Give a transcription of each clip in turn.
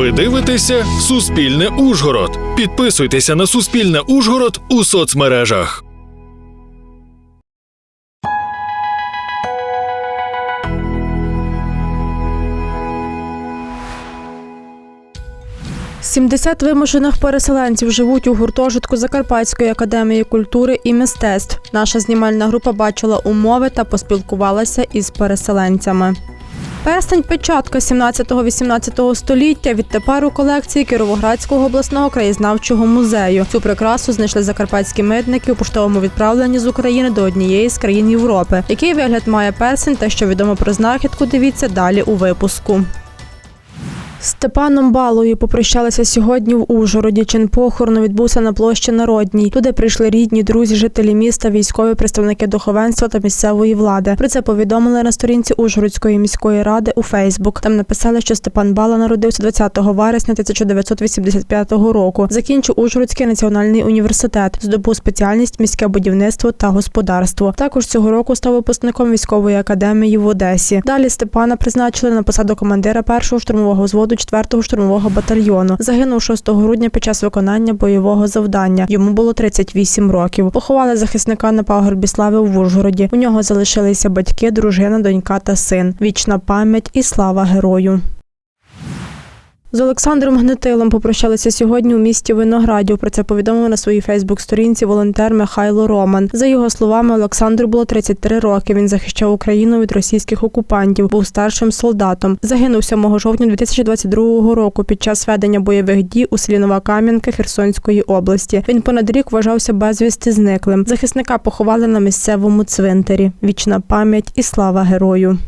Ви дивитеся Суспільне Ужгород. Підписуйтеся на Суспільне Ужгород у соцмережах. – 70 вимушених переселенців живуть у гуртожитку Закарпатської академії культури і мистецтв. Наша знімальна група бачила умови та поспілкувалася із переселенцями. Перстень печатка 17-18 століття відтепер у колекції Кіровоградського обласного краєзнавчого музею. Цю прикрасу знайшли закарпатські митники у поштовому відправленні з України до однієї з країн Європи. Який вигляд має персень та що відомо про знахідку, дивіться далі у випуску. Степаном Балою попрощалися сьогодні в Ужгороді. Чин похорону відбувся на площі Народній. Туди прийшли рідні, друзі, жителі міста, військові представники духовенства та місцевої влади. Про це повідомили на сторінці Ужгородської міської ради у Фейсбук. Там написали, що Степан Бала народився 20 вересня 1985 року. Закінчив Ужгородський національний університет, здобув спеціальність міське будівництво та господарство. Також цього року став випускником військової академії в Одесі. Далі Степана призначили на посаду командира першого штурмового взводу 4-го штурмового батальйону. Загинув 6 грудня під час виконання бойового завдання. Йому було 38 років. Поховали захисника на пагорбі слави в Ужгороді. У нього залишилися батьки, дружина, донька та син. Вічна пам'ять і слава герою. З Олександром Гнетилом попрощалися сьогодні у місті Виноградів. Про це повідомив на своїй Фейсбук-сторінці волонтер Михайло Роман. За його словами, Олександру було 33 роки. Він захищав Україну від російських окупантів, був старшим солдатом. Загинув 7 жовтня 2022 року під час ведення бойових дій у селі Нова Кам'янка Херсонської області. Він понад рік вважався безвісти зниклим. Захисника поховали на місцевому цвинтарі. Вічна пам'ять і слава герою.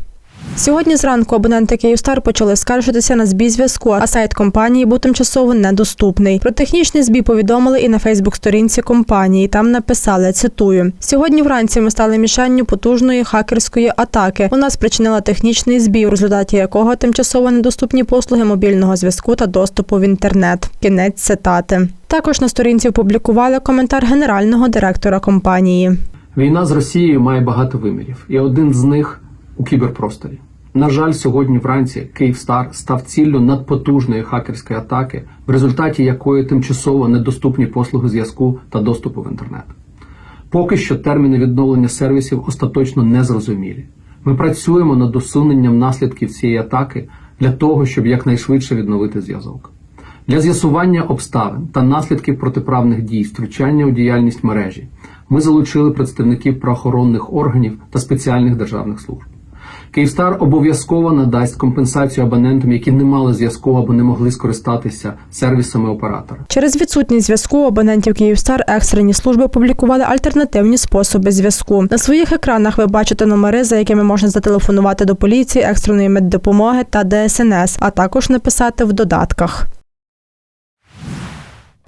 Сьогодні зранку абоненти Київстар почали скаржитися на збій зв'язку, а сайт компанії був тимчасово недоступний. Про технічний збій повідомили і на Фейсбук-сторінці компанії. Там написали цитую: сьогодні вранці ми стали мішенню потужної хакерської атаки. Вона спричинила технічний збій, у результаті якого тимчасово недоступні послуги мобільного зв'язку та доступу в інтернет. Кінець цитати. Також на сторінці опублікували коментар генерального директора компанії. Війна з Росією має багато вимірів, і один з них у кіберпросторі. На жаль, сьогодні вранці Київстар став ціллю надпотужної хакерської атаки, в результаті якої тимчасово недоступні послуги зв'язку та доступу в інтернет. Поки що терміни відновлення сервісів остаточно не зрозумілі. Ми працюємо над усуненням наслідків цієї атаки для того, щоб якнайшвидше відновити зв'язок. Для з'ясування обставин та наслідків протиправних дій, втручання у діяльність мережі, ми залучили представників правоохоронних органів та спеціальних державних служб. Київстар обов'язково надасть компенсацію абонентам, які не мали зв'язку або не могли скористатися сервісами оператора. Через відсутність зв'язку абонентів Київстар екстрені служби опублікували альтернативні способи зв'язку. На своїх екранах ви бачите номери, за якими можна зателефонувати до поліції, екстреної меддопомоги та ДСНС, а також написати в додатках.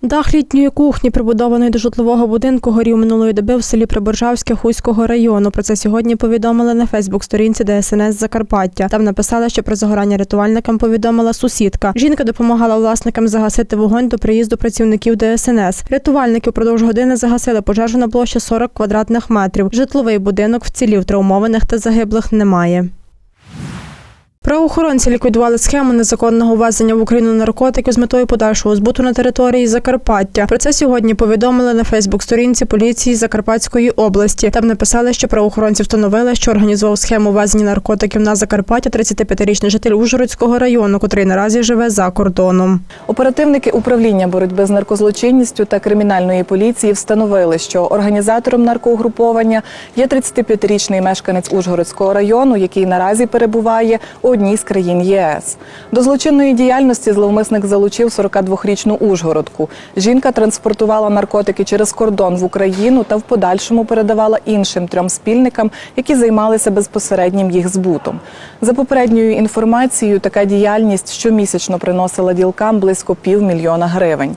Дах літньої кухні, прибудованої до житлового будинку, горів минулої доби в селі Приборжавське Хуського району. Про це сьогодні повідомили на Фейсбук-сторінці ДСНС Закарпаття. Там написали, що про загорання рятувальникам повідомила сусідка. Жінка допомагала власникам загасити вогонь до приїзду працівників ДСНС. Рятувальники впродовж години загасили пожежу на площі 40 квадратних метрів. Житловий будинок вцілів, травмованих та загиблих немає. Правоохоронці ліквідували схему незаконного ввезення в Україну наркотиків з метою подальшого збуту на території Закарпаття. Про це сьогодні повідомили на Фейсбук-сторінці поліції Закарпатської області. Там написали, що правоохоронці встановили, що організував схему ввезення наркотиків на Закарпаття 35-річний житель Ужгородського району, котрий наразі живе за кордоном. Оперативники управління боротьби з наркозлочинністю та кримінальної поліції встановили, що організатором наркоугруповання є 35-річний мешканець Ужгородського району, який наразі перебуває у одній з країн ЄС. До злочинної діяльності зловмисник залучив 42-річну Ужгородку. Жінка транспортувала наркотики через кордон в Україну та в подальшому передавала іншим трьом спільникам, які займалися безпосереднім їх збутом. За попередньою інформацією, така діяльність щомісячно приносила ділкам близько півмільйона гривень.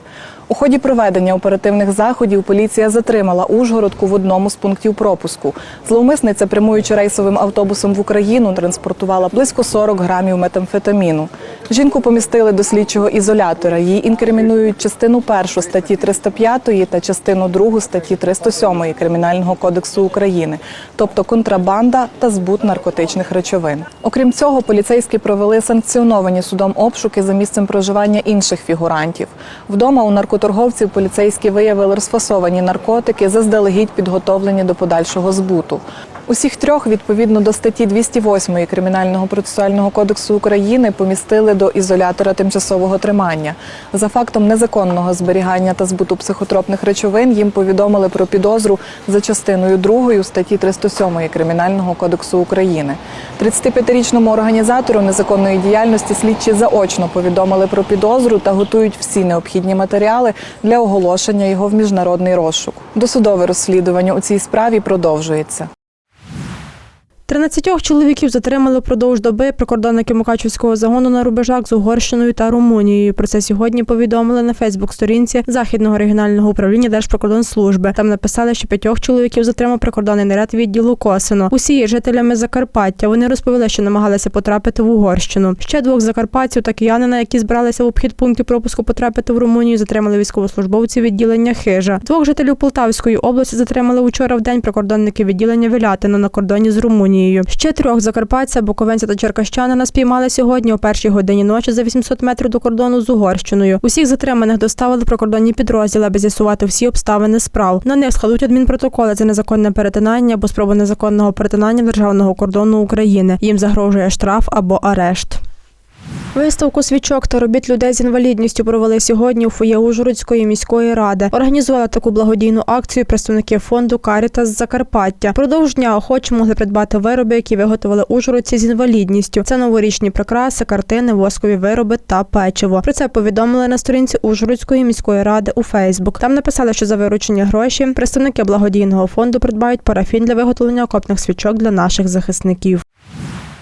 У ході проведення оперативних заходів поліція затримала Ужгородку в одному з пунктів пропуску. Зловмисниця, прямуючи рейсовим автобусом в Україну, транспортувала близько 40 грамів метамфетаміну. Жінку помістили до слідчого ізолятора. Їй інкримінують частину першу статті 305 та частину другу статті 307 Кримінального кодексу України, тобто контрабанда та збут наркотичних речовин. Окрім цього, поліцейські провели санкціоновані судом обшуки за місцем проживання інших фігурантів. Вдома у наркоторговців поліцейські виявили розфасовані наркотики, заздалегідь підготовлені до подальшого збуту. Усіх трьох, відповідно до статті 208 Кримінального процесуального кодексу України, помістили до ізолятора тимчасового тримання. За фактом незаконного зберігання та збуту психотропних речовин їм повідомили про підозру за частиною 2 статті 307 Кримінального кодексу України. 35-річному організатору незаконної діяльності слідчі заочно повідомили про підозру та готують всі необхідні матеріали для оголошення його в міжнародний розшук. Досудове розслідування у цій справі продовжується. 13 чоловіків затримали впродовж доби прикордонники Мукачівського загону на рубежах з Угорщиною та Румунією. Про це сьогодні повідомили на Фейсбук-сторінці Західного регіонального управління Держприкордонслужби. Там написали, що п'ятьох чоловіків затримав прикордонний наряд відділу Косино. Усі є жителями Закарпаття. Вони розповіли, що намагалися потрапити в Угорщину. Ще двох закарпатців та киянина, які збиралися в обхід пунктів пропуску потрапити в Румунію, затримали військовослужбовці відділення Хижа. Двох жителів Полтавської області затримали учора в день прикордонники відділення Вилятина на кордоні з Румунією. Ще трьох закарпатця, буковинця та черкащанина спіймали сьогодні о першій годині ночі за 800 метрів до кордону з Угорщиною. Усіх затриманих доставили прикордонні підрозділи, аби з'ясувати всі обставини справ. На них складуть адмінпротоколи за незаконне перетинання або спробу незаконного перетинання державного кордону України. Їм загрожує штраф або арешт. Виставку свічок та робіт людей з інвалідністю провели сьогодні у фоє Ужгородської міської ради. Організували таку благодійну акцію представники фонду Карітас з Закарпаття. Продовж дня охочі могли придбати вироби, які виготовили ужгородці з інвалідністю. Це новорічні прикраси, картини, воскові вироби та печиво. Про це повідомили на сторінці Ужгородської міської ради у Фейсбук. Там написали, що за виручені гроші представники благодійного фонду придбають парафін для виготовлення окопних свічок для наших захисників.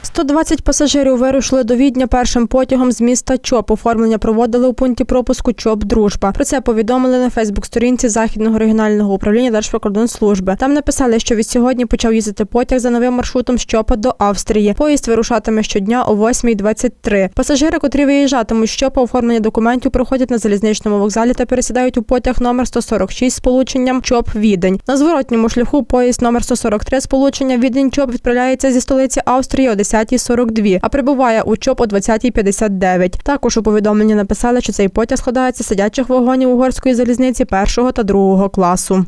120 пасажирів вирушили до Відня першим потягом з міста Чоп. Оформлення проводили у пункті пропуску Чоп Дружба. Про це повідомили на Фейсбук-сторінці Західного регіонального управління Держприкордонслужби. Там написали, що від сьогодні почав їздити потяг за новим маршрутом з Чопа до Австрії. Поїзд вирушатиме щодня о 8.23. Пасажири, котрі виїжджатимуть з Чопа, оформлення документів проходять на залізничному вокзалі та пересідають у потяг номер 146 з полученням Чоп Відень. На зворотньому шляху поїзд номер 143 з полученням Відень Чоп відправляється зі столиці Австрії о 10.42, а прибуває у ЧОП о 20.59. Також у повідомленні написали, що цей потяг складається сидячих вагонів угорської залізниці першого та другого класу.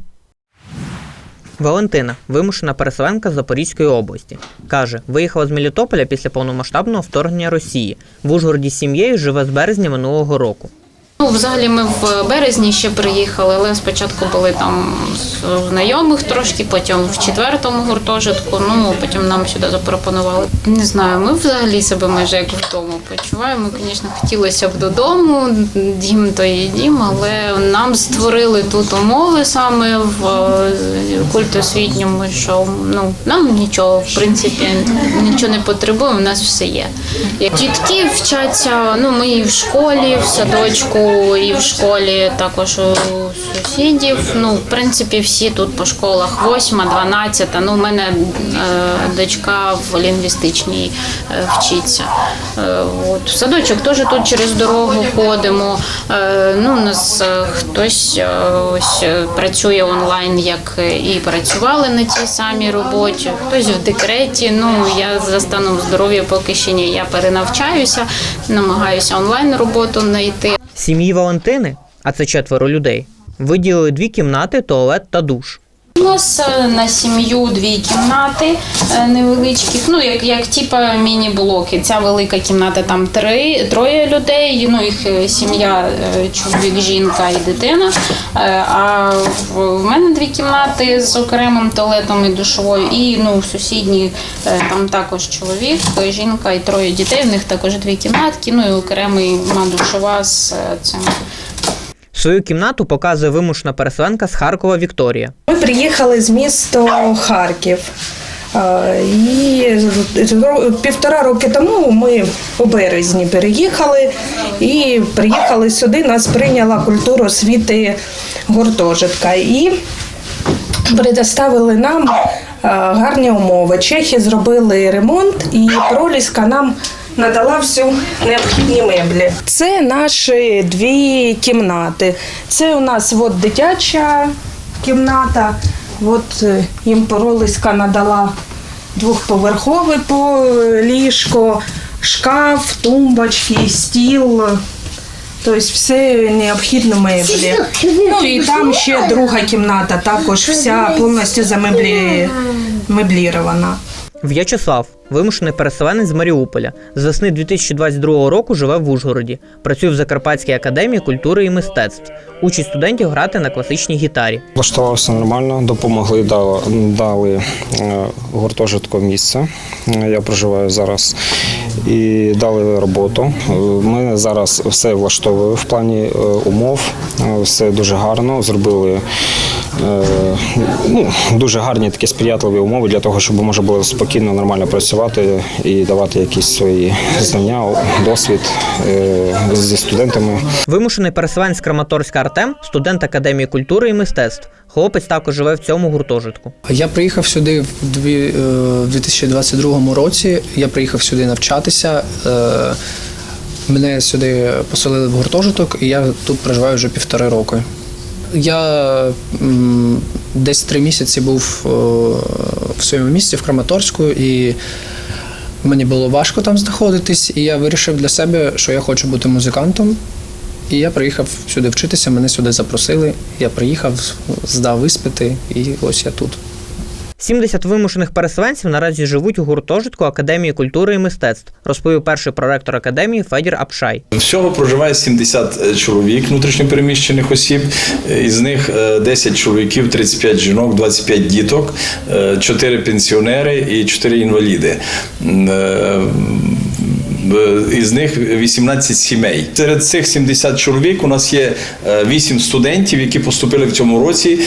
Валентина, вимушена переселенка з Запорізької області, каже, виїхала з Мелітополя після повномасштабного вторгнення Росії. В Ужгороді з сім'єю живе з березня минулого року. Ну, взагалі ми в березні ще приїхали, але спочатку були там знайомих трошки, потім в четвертому гуртожитку. Ну потім нам сюди запропонували. Не знаю, ми взагалі себе майже як вдома почуваємо. Звісно, хотілося б додому, дім то є дім, але нам створили тут умови саме в е, культосвітньому, що ну нам нічого, в принципі, нічого не потребуємо, у нас все є. Дітки вчаться, ну ми і в школі, в садочку, і в школі також у сусідів. Ну, в принципі, всі тут по школах 8, 12. Ну, у мене е, дочка в лінгвістичній е, вчиться. Е, от. В садочок теж тут через дорогу ходимо. Ну, у нас хтось ось працює онлайн, як і працювали на цій самій роботі, хтось в декреті. Ну, я за станом здоров'я поки ще ні. Я перенавчаюся, намагаюся онлайн роботу знайти. Сім'ї Валентини, а це четверо людей, виділили дві кімнати, туалет та душ. У нас е, на сім'ю дві кімнати е, невеличких, ну як, як типа міні-блоки. Ця велика кімната там три, троє людей. Ну їх е, сім'я, чоловік, жінка і дитина. А в мене дві кімнати з окремим туалетом і душовою. І ну е, там також чоловік, жінка і троє дітей. В них також дві кімнатки. Ну і окремий душова з цим. Свою кімнату показує вимушена переселенка з Харкова Вікторія. Ми приїхали з міста Харків. Е, І півтора роки тому ми у березні переїхали і приїхали сюди. Нас прийняла культура освіти гуртожитка. І предоставили нам е, гарні умови. Чехи зробили ремонт, і проліска нам надала всю необхідні меблі. Це наші дві кімнати. Це у нас от дитяча кімната. От е, їм проліска надала двохповерхове по ліжко, шкаф, тумбочки, стіл. Тобто все необхідне меблі. Ну і там ще друга кімната, також вся повністю замеблі... меблірована. В'ячеслав, вимушений переселенець з Маріуполя, з весни 2022 року живе в Ужгороді. Працює в Закарпатській академії культури і мистецтв. Учить студентів грати на класичній гітарі. Влаштувався нормально, допомогли, дали, дали е, гуртожитку місце. Е, Я проживаю зараз і дали роботу. Е, Ми зараз все влаштовуємо в плані умов. Все дуже гарно. Зробили ну, дуже гарні такі сприятливі умови для того, щоб можна було спокійно, нормально працювати і давати якісь свої знання, досвід е, зі студентами. Вимушений переселенець з Краматорська Артем, студент Академії культури і мистецтв. Хлопець також живе в цьому гуртожитку. Я приїхав сюди в дві- е, в 2022 році. Я приїхав сюди навчатися. Е, Мене сюди поселили в гуртожиток, і я тут проживаю вже півтори роки. Я десь три місяці був е, в своєму місті в Краматорську, і мені було важко там знаходитись, і я вирішив для себе, що я хочу бути музикантом. І я приїхав сюди вчитися, мене сюди запросили. Я приїхав, здав іспити, і ось я тут. 70 вимушених переселенців наразі живуть у гуртожитку Академії культури і мистецтв, розповів перший проректор академії Федір Апшай. Всього проживає 70 чоловік внутрішньопереміщених осіб. Із них е, 10 чоловіків, 35 жінок, 25 діток, 4 пенсіонери і 4 інваліди. Е, Із них 18 сімей. Серед цих 70 чоловік у нас є 8 студентів, які поступили в цьому році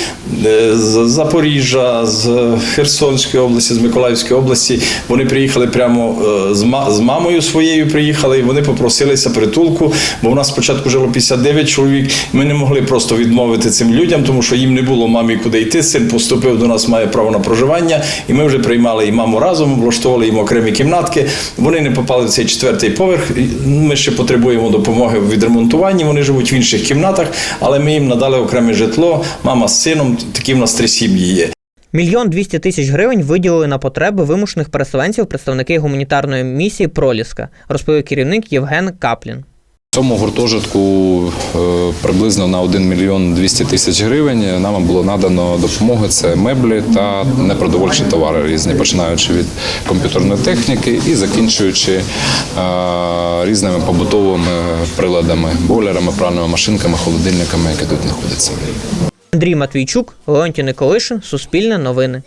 е, з Запоріжжя, з Херсонської області, з Миколаївської області. Вони приїхали прямо е, з ма- з мамою своєю. Приїхали, і вони попросилися притулку. Бо у нас спочатку жило 59 чоловік. Ми не могли просто відмовити цим людям, тому що їм не було мамі куди йти. Син поступив до нас, має право на проживання. І ми вже приймали і маму разом, влаштовували їм окремі кімнатки. Вони не попали в цей четвертий поверх. Ми ще потребуємо допомоги в відремонтуванні. Вони живуть в інших кімнатах, але ми їм надали окреме житло. Мама з сином. Такі в нас три сім'ї є. Мільйон 200 тисяч гривень виділили на потреби вимушених переселенців представники гуманітарної місії Проліска, розповів керівник Євген Каплін. Цьому гуртожитку е, приблизно на 1 мільйон 200 тисяч гривень нам було надано допомоги. Це меблі та непродовольчі товари різні, починаючи від комп'ютерної техніки і закінчуючи е, різними побутовими приладами, бойлерами, пральними машинками, холодильниками, які тут знаходяться. Андрій Матвійчук, Леонтій Николишин, Суспільне новини.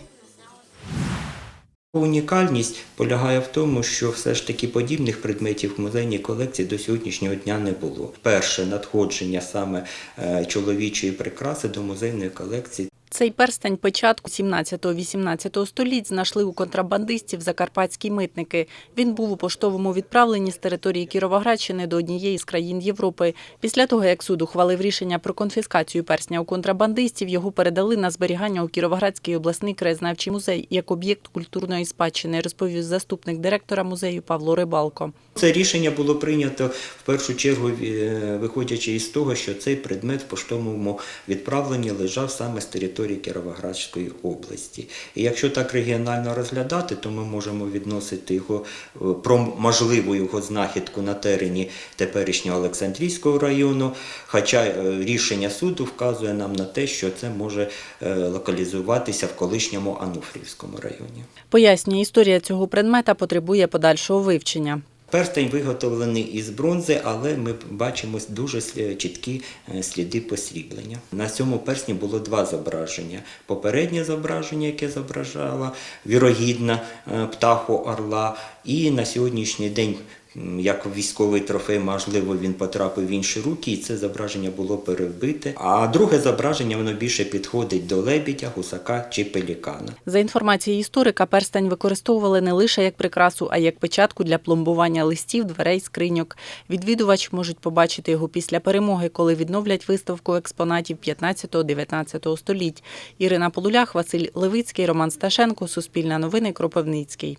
Унікальність полягає в тому, що все ж таки подібних предметів в музейній колекції до сьогоднішнього дня не було. Перше надходження саме е, чоловічої прикраси до музейної колекції Цей перстень початку 17-18 століть знайшли у контрабандистів закарпатські митники. Він був у поштовому відправленні з території Кіровоградщини до однієї з країн Європи. Після того, як суд ухвалив рішення про конфіскацію персня у контрабандистів, його передали на зберігання у Кіровоградський обласний краєзнавчий музей як об'єкт культурної спадщини, розповів заступник директора музею Павло Рибалко. Це рішення було прийнято в першу чергу, е, виходячи із того, що цей предмет в поштовому відправленні лежав саме з території Кіровоградської області. І якщо так регіонально розглядати, то ми можемо відносити його е, про можливу його знахідку на терені теперішнього Олександрійського району. Хоча е, рішення суду вказує нам на те, що це може е, локалізуватися в колишньому Ануфрівському районі. Пояснює, історія цього предмета потребує подальшого вивчення. Перстень виготовлений із бронзи, але ми бачимо дуже чіткі е, сліди посріблення. На цьому персні було два зображення. Попереднє зображення, яке зображало вірогідно е, птаху орла, і на сьогоднішній день як військовий трофей, можливо, він потрапив в інші руки, і це зображення було перебите. А друге зображення воно більше підходить до лебідя, гусака чи пелікана. За інформацією історика, перстень використовували не лише як прикрасу, а як печатку для пломбування листів, дверей, скриньок. Відвідувач можуть побачити його після перемоги, коли відновлять виставку експонатів 15-19 століть. Ірина Полулях, Василь Левицький, Роман Сташенко, Суспільне новини, Кропивницький.